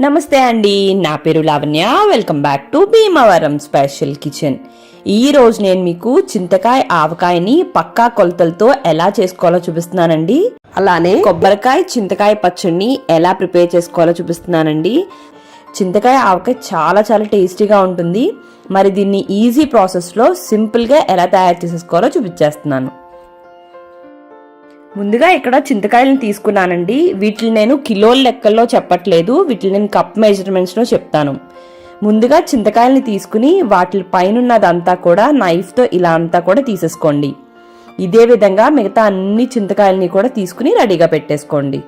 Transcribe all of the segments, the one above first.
నమస్తే అండి నా పేరు Lavanya. Welcome back to Bhimavaram special kitchen ఈ రోజు నేను మీకు చింతకాయ ఆవకాయని పక్కా కొలతలతో ఎలా చేసుకోవాలో చూపిస్తున్నానండి. అలానే కొబ్బరికాయ చింతకాయ పచ్చడిని ఎలా ప్రిపేర్ చేసుకోవాలో చూపిస్తున్నానండి. చింతకాయ ఆవకాయ చాలా చాలా టేస్టీగా ఉంటుంది. మరి దీన్ని ఈజీ ప్రాసెస్లో సింపుల్గా ఎలా తయారు చేసేసుకోవాలో చూపించేస్తున్నాను. ముందుగా ఇక్కడ చింతకాయలను తీసుకున్నానండి. వీటిని నేను కిలోల లెక్కల్లో చెప్పట్లేదు. వీటిని నేను కప్ మెజర్మెంట్స్లో చెప్తాను. ముందుగా చింతకాయలని తీసుకుని వాటి పైన ఉన్నదంతా కూడా నైఫ్తో ఇలా అంతా కూడా తీసేసుకోండి. ఇదే విధంగా మిగతా అన్ని చింతకాయలని కూడా తీసుకుని రెడీగా పెట్టేసుకోండి.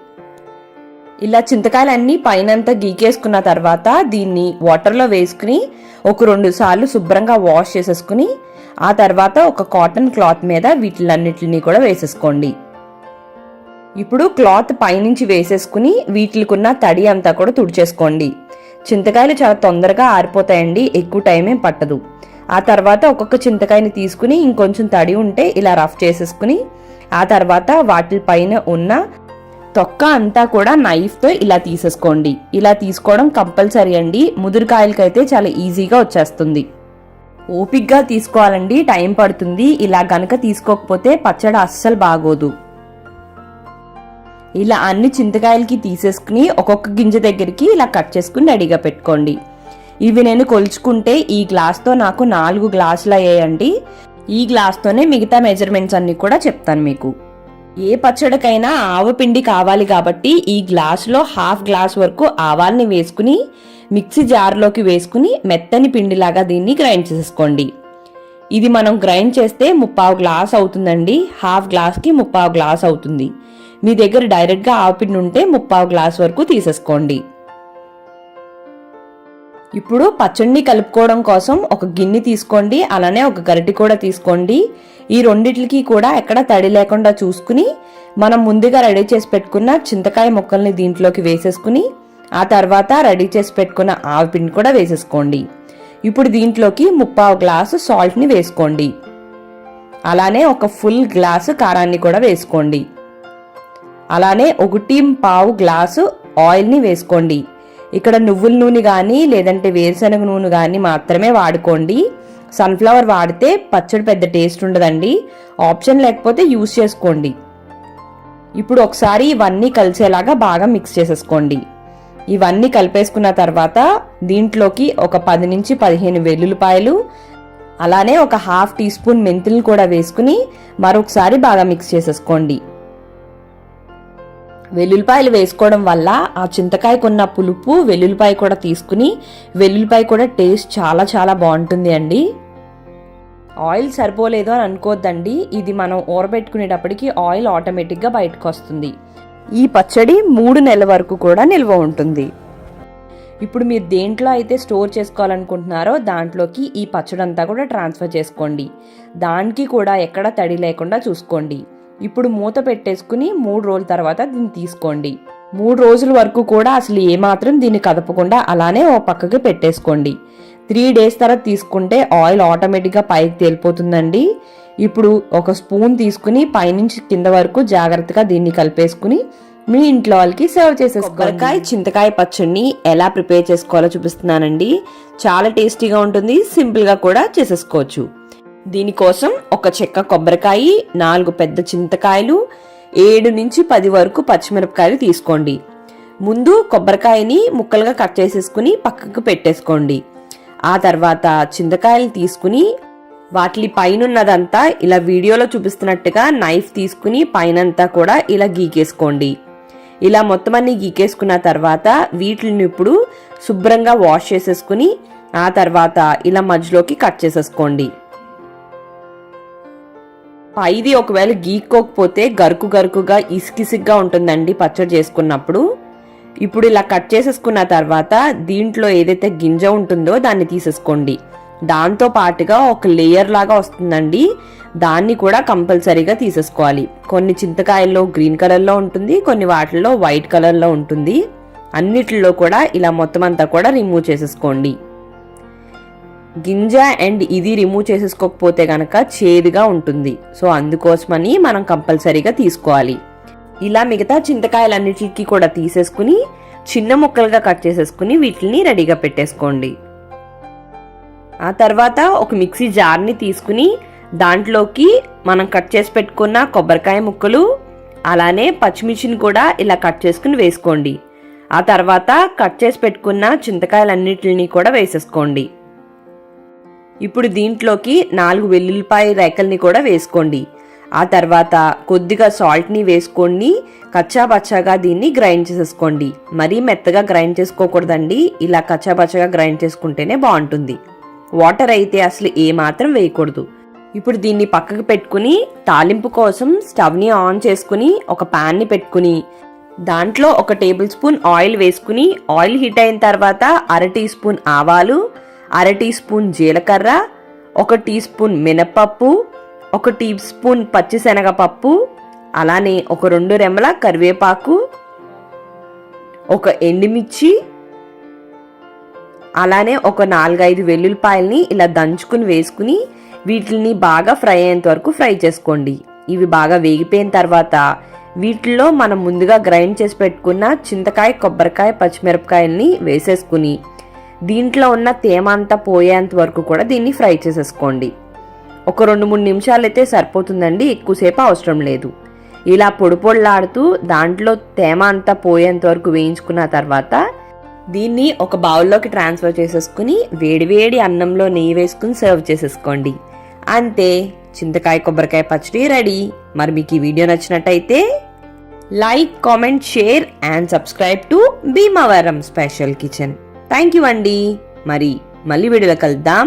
ఇలా చింతకాయలన్నీ పైనంతా గీకేసుకున్న తర్వాత దీన్ని వాటర్లో వేసుకుని ఒక రెండు సార్లు శుభ్రంగా వాష్ చేసేసుకుని ఆ తర్వాత ఒక కాటన్ క్లాత్ మీద వీటిలన్నిటిని కూడా వేసేసుకోండి. ఇప్పుడు క్లాత్ పైనుంచి వేసేసుకుని వీటికున్న తడి అంతా కూడా తుడిచేసుకోండి. చింతకాయలు చాలా తొందరగా ఆరిపోతాయండి ఎక్కువ టైం ఏం పట్టదు. ఆ తర్వాత ఒక్కొక్క చింతకాయని తీసుకుని ఇంకొంచెం తడి ఉంటే ఇలా రఫ్ చేసేసుకుని ఆ తర్వాత వాటిపైన ఉన్న తొక్క అంతా కూడా నైఫ్తో ఇలా తీసేసుకోండి. ఇలా తీసుకోవడం కంపల్సరీ అండి. ముదురుకాయలకైతే చాలా ఈజీగా వచ్చేస్తుంది. ఓపిక్గా తీసుకోవాలండి. టైం పడుతుంది. ఇలా గనక తీసుకోకపోతే పచ్చడి అస్సలు బాగోదు. ఇలా అన్ని చింతకాయలకి తీసేసుకుని ఒక్కొక్క గింజ దగ్గరికి ఇలా కట్ చేసుకుని రెడీగా పెట్టుకోండి. ఇవి నేను కొలుచుకుంటే ఈ గ్లాస్తో నాకు నాలుగు గ్లాసులు అయ్యాయండి. ఈ గ్లాస్తోనే మిగతా మెజర్మెంట్స్ అన్ని కూడా చెప్తాను మీకు. ఏ పచ్చడికైనా ఆవపిండి కావాలి కాబట్టి ఈ గ్లాసులో హాఫ్ గ్లాస్ వరకు ఆవాల్ని వేసుకుని మిక్సీ జార్లోకి వేసుకుని మెత్తని పిండిలాగా దీన్ని గ్రైండ్ చేసుకోండి. ఇది మనం గ్రైండ్ చేస్తే ముప్పావు గ్లాస్ అవుతుందండి. హాఫ్ గ్లాస్కి ముప్పావు గ్లాస్ అవుతుంది. మీ దగ్గర డైరెక్ట్గా ఆవపిండి ఉంటే ముప్పావు గ్లాస్ వరకు తీసేసుకోండి. ఇప్పుడు పచ్చడిని కలుపుకోవడం కోసం ఒక గిన్నె తీసుకోండి అలానే ఒక గరిటి కూడా తీసుకోండి. ఈ రెండిటికి కూడా ఎక్కడ తడి లేకుండా చూసుకుని మనం ముందుగా రెడీ చేసి పెట్టుకున్న చింతకాయ ముక్కల్ని దీంట్లోకి వేసేసుకుని ఆ తర్వాత రెడీ చేసి పెట్టుకున్న ఆవిపిండి కూడా వేసేసుకోండి. ఇప్పుడు దీంట్లోకి ముప్పావు గ్లాసు సాల్ట్ని వేసుకోండి. అలానే ఒక ఫుల్ గ్లాసు కారాన్ని కూడా వేసుకోండి. అలానే ఒకటి పావు గ్లాసు ఆయిల్ని వేసుకోండి. ఇక్కడ నువ్వుల నూనె కానీ లేదంటే వేరుశనగ నూనె కానీ మాత్రమే వాడుకోండి. సన్ఫ్లవర్ వాడితే పచ్చడి పెద్ద టేస్ట్ ఉండదండి. ఆప్షన్ లేకపోతే యూస్ చేసుకోండి. ఇప్పుడు ఒకసారి ఇవన్నీ కలిసేలాగా బాగా మిక్స్ చేసేసుకోండి. ఇవన్నీ కలిపేసుకున్న తర్వాత దీంట్లోకి ఒక పది నుంచి పదిహేను వెల్లుల్లిపాయలు అలానే ఒక హాఫ్ టీ స్పూన్ మెంతులు కూడా వేసుకుని మరొకసారి బాగా మిక్స్ చేసేసుకోండి. వెల్లుల్లిపాయలు వేసుకోవడం వల్ల ఆ చింతకాయకున్న పులుపు వెల్లుల్లిపాయ కూడా తీసుకుని వెల్లుల్లిపాయ కూడా టేస్ట్ చాలా చాలా బాగుంటుంది అండి. ఆయిల్ సరిపోలేదు అని అనుకోవద్దండి ఇది మనం ఊరబెట్టుకునేటప్పటికి ఆయిల్ ఆటోమేటిక్గా బయటకు వస్తుంది. ఈ పచ్చడి మూడు నెలల వరకు కూడా నిల్వ ఉంటుంది. ఇప్పుడు మీరు దేంట్లో అయితే స్టోర్ చేసుకోవాలనుకుంటున్నారో దాంట్లోకి ఈ పచ్చడంతా కూడా ట్రాన్స్ఫర్ చేసుకోండి. దానికి కూడా ఎక్కడ తడి లేకుండా చూసుకోండి. ఇప్పుడు మూత పెట్టేసుకుని మూడు రోజుల తర్వాత దీన్ని తీసుకోండి. మూడు రోజుల వరకు కూడా అసలు ఏమాత్రం దీన్ని కదపకుండా అలానే ఓ పక్కకి పెట్టేసుకోండి. త్రీ డేస్ తర్వాత తీసుకుంటే ఆయిల్ ఆటోమేటిక్గా పైకి తేలిపోతుందండి. ఇప్పుడు ఒక స్పూన్ తీసుకుని పైనుంచి కింద వరకు జాగ్రత్తగా దీన్ని కలిపేసుకుని మీ ఇంట్లో వాళ్ళకి సర్వ్ చేసేసుకోవరకాయ చింతకాయ పచ్చడిని ఎలా ప్రిపేర్ చేసుకోవాలో చూపిస్తున్నానండి. చాలా టేస్టీగా ఉంటుంది సింపుల్గా కూడా చేసేసుకోవచ్చు. దీనికోసం ఒక చెక్క కొబ్బరికాయ నాలుగు పెద్ద చింతకాయలు ఏడు నుంచి పది వరకు పచ్చిమిరపకాయలు తీసుకోండి. ముందు కొబ్బరికాయని ముక్కలుగా కట్ చేసేసుకుని పక్కకు పెట్టేసుకోండి. ఆ తర్వాత చింతకాయలు తీసుకుని వాటి పైనున్నదంతా ఇలా వీడియోలో చూపిస్తున్నట్టుగా నైఫ్ తీసుకుని పైనంతా కూడా ఇలా గీకేసుకోండి. ఇలా మొత్తం అన్ని గీకేసుకున్న తర్వాత వీటిని ఇప్పుడు శుభ్రంగా వాష్ చేసేసుకుని ఆ తర్వాత ఇలా మధ్యలోకి కట్ చేసేసుకోండి. పైది ఒకవేళ గీక్కోకపోతే గరుకు గరుకుగా ఇసుకిసిగ్గా ఉంటుందండి పచ్చడి చేసుకున్నప్పుడు. ఇప్పుడు ఇలా కట్ చేసేసుకున్న తర్వాత దీంట్లో ఏదైతే గింజ ఉంటుందో దాన్ని తీసేసుకోండి. దాంతో పాటుగా ఒక లేయర్ లాగా వస్తుందండి. దాన్ని కూడా కంపల్సరీగా తీసేసుకోవాలి. కొన్ని చింతకాయల్లో గ్రీన్ కలర్లో ఉంటుంది కొన్ని వాటిల్లో వైట్ కలర్లో ఉంటుంది. అన్నిటిలో కూడా ఇలా మొత్తం అంతా కూడా రిమూవ్ చేసేసుకోండి. గింజ అండ్ ఇది రిమూవ్ చేసేసుకోకపోతే గనక చేదుగా ఉంటుంది. సో అందుకోసమని మనం కంపల్సరీగా తీసుకోవాలి. ఇలా మిగతా చింతకాయలన్నిటికి కూడా తీసేసుకుని చిన్న ముక్కలుగా కట్ చేసేసుకుని వీటిని రెడీగా పెట్టేసుకోండి. ఆ తర్వాత ఒక మిక్సీ జార్ని తీసుకుని దాంట్లోకి మనం కట్ చేసి పెట్టుకున్న కొబ్బరికాయ ముక్కలు అలానే పచ్చిమిర్చిని కూడా ఇలా కట్ చేసుకుని వేసుకోండి. ఆ తర్వాత కట్ చేసి పెట్టుకున్న చింతకాయలన్నిటిని కూడా వేసేసుకోండి. ఇప్పుడు దీంట్లోకి నాలుగు వెల్లుల్లిపాయ రేకల్ని కూడా వేసుకోండి. ఆ తర్వాత కొద్దిగా సాల్ట్ని వేసుకోండి కచ్చాపచ్చాగా దీన్ని గ్రైండ్ చేసేసుకోండి. మరీ మెత్తగా గ్రైండ్ చేసుకోకూడదండి. ఇలా కచ్చాపచ్చాగా గ్రైండ్ చేసుకుంటేనే బాగుంటుంది. వాటర్ అయితే అసలు ఏమాత్రం వేయకూడదు. ఇప్పుడు దీన్ని పక్కకు పెట్టుకుని తాలింపు కోసం స్టవ్ని ఆన్ చేసుకుని ఒక ప్యాన్ని పెట్టుకుని దాంట్లో ఒక టేబుల్ స్పూన్ ఆయిల్ వేసుకుని ఆయిల్ హీట్ అయిన తర్వాత అర టీ స్పూన్ ఆవాలు అర టీ స్పూన్ జీలకర్ర ఒక టీ స్పూన్ మినప్పప్పు ఒక టీ స్పూన్ పచ్చిశనగపప్పు అలానే ఒక రెండు రెమ్మల కరివేపాకు ఒక ఎండుమిర్చి అలానే ఒక నాలుగైదు వెల్లుల్లిపాయల్ని ఇలా దంచుకుని వేసుకుని వీటిని బాగా ఫ్రై అయ్యేంత వరకు ఫ్రై చేసుకోండి. ఇవి బాగా వేగిపోయిన తర్వాత వీటిల్లో మనం ముందుగా గ్రైండ్ చేసి పెట్టుకున్న చింతకాయ కొబ్బరికాయ పచ్చిమిరపకాయల్ని వేసేసుకుని దీంట్లో ఉన్న తేమ అంతా పోయేంత వరకు కూడా దీన్ని ఫ్రై చేసేసుకోండి. ఒక రెండు మూడు నిమిషాలు అయితే సరిపోతుందండి ఎక్కువసేపు అవసరం లేదు. ఇలా పొడి పొడిలాడుతూ దాంట్లో తేమ అంతా పోయేంత వరకు వేయించుకున్న తర్వాత దీన్ని ఒక బౌల్లోకి ట్రాన్స్ఫర్ చేసేసుకుని వేడివేడి అన్నంలో నెయ్యి వేసుకుని సర్వ్ చేసేసుకోండి. అంతే చింతకాయ కొబ్బరికాయ పచ్చడి రెడీ. మరి మీకు ఈ వీడియో నచ్చినట్టయితే like comment share and subscribe to Bhimavaram special kitchen. Thank you అండి. మరి మళ్ళీ వీడియోలో కలుద్దాం.